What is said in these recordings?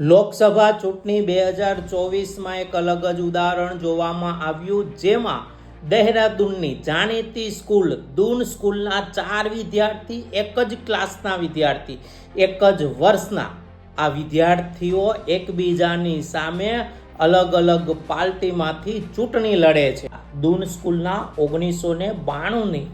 લોકસભા ચૂંટણી બે હજાર ચોવીસમાં એક અલગ જ ઉદાહરણ જોવામાં આવ્યું, જેમાં દહેરાદૂનની જાણીતી સ્કૂલ, દૂન સ્કૂલના ચાર વિદ્યાર્થી, એક જ ક્લાસના વિદ્યાર્થી, એક જ વર્ષના. આ વિદ્યાર્થીઓ એકબીજાની સામે અલગ અલગ પાર્ટીમાંથી ચૂંટણી લડે છે. દૂન સ્કૂલના ઓગણીસો ને બાણુંની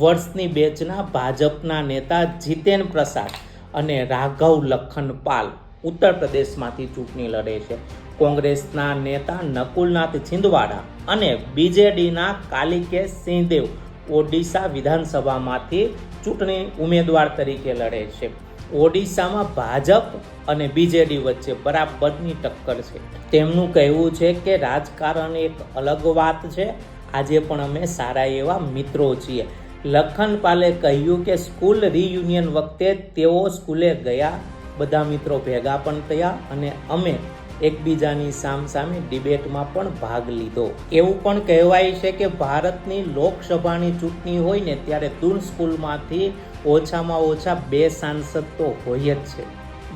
વર્ષની બેચના ભાજપના નેતા જીતેન પ્રસાદ અને રાઘવ લખનપાલ. ઉત્તર પ્રદેશમાંથી ચૂંટણી લડે છે. કોંગ્રેસના નેતા નકુલનાથ છિંદવાડા અને બીજેડીના કાલિકે સિંહદેવ ઓડિશા વિધાનસભામાંથી ચૂંટણી ઉમેદવાર તરીકે લડે છે. ઓડિશામાં ભાજપ અને બીજેડી વચ્ચે બરાબરની ટક્કર છે. તેમનું કહેવું છે કે રાજકારણ એક અલગ વાત છે. આજે પણ અમે સારા એવા મિત્રો છીએ. લખનપાલે કહ્યું કે સ્કૂલ રિયુનિયન વખતે તેઓ સ્કૂલે ગયા બધા મિત્રો ભેગા પણ થયા અને અમે એકબીજાની સામસામે ડિબેટમાં પણ ભાગ લીધો. એવું પણ કહેવાય છે કે ભારતની લોકસભાની ચૂંટણી હોય ને ત્યારે દૂન સ્કૂલમાંથી ઓછામાં ઓછા બે સાંસદ તો હોય જ છે.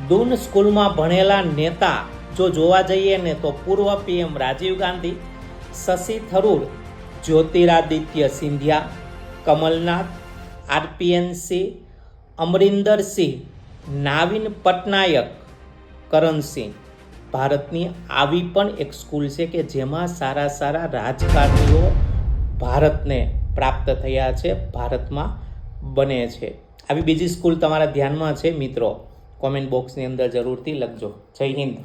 દૂન સ્કૂલમાં ભણેલા નેતા જો જોવા જઈએ ને તો પૂર્વ પીએમ રાજીવ ગાંધી, શશી થરૂર, જ્યોતિરાદિત્ય સિંધિયા, કમલનાથ, આરપીએનસી, અમરિંદરસિંહ નાવિન પટનાયક કરણસિંહ ભારતની આવી પણ એક સ્કૂલ છે કે જેમાં સારા સારા રાજકારણીઓ ભારતને પ્રાપ્ત થયા છે, ભારતમાં બને છે. આવી બીજી સ્કૂલ તમારા ધ્યાનમાં છે મિત્રો? કોમેન્ટ બોક્સની અંદર જરૂરથી લખજો. જય હિન્દ.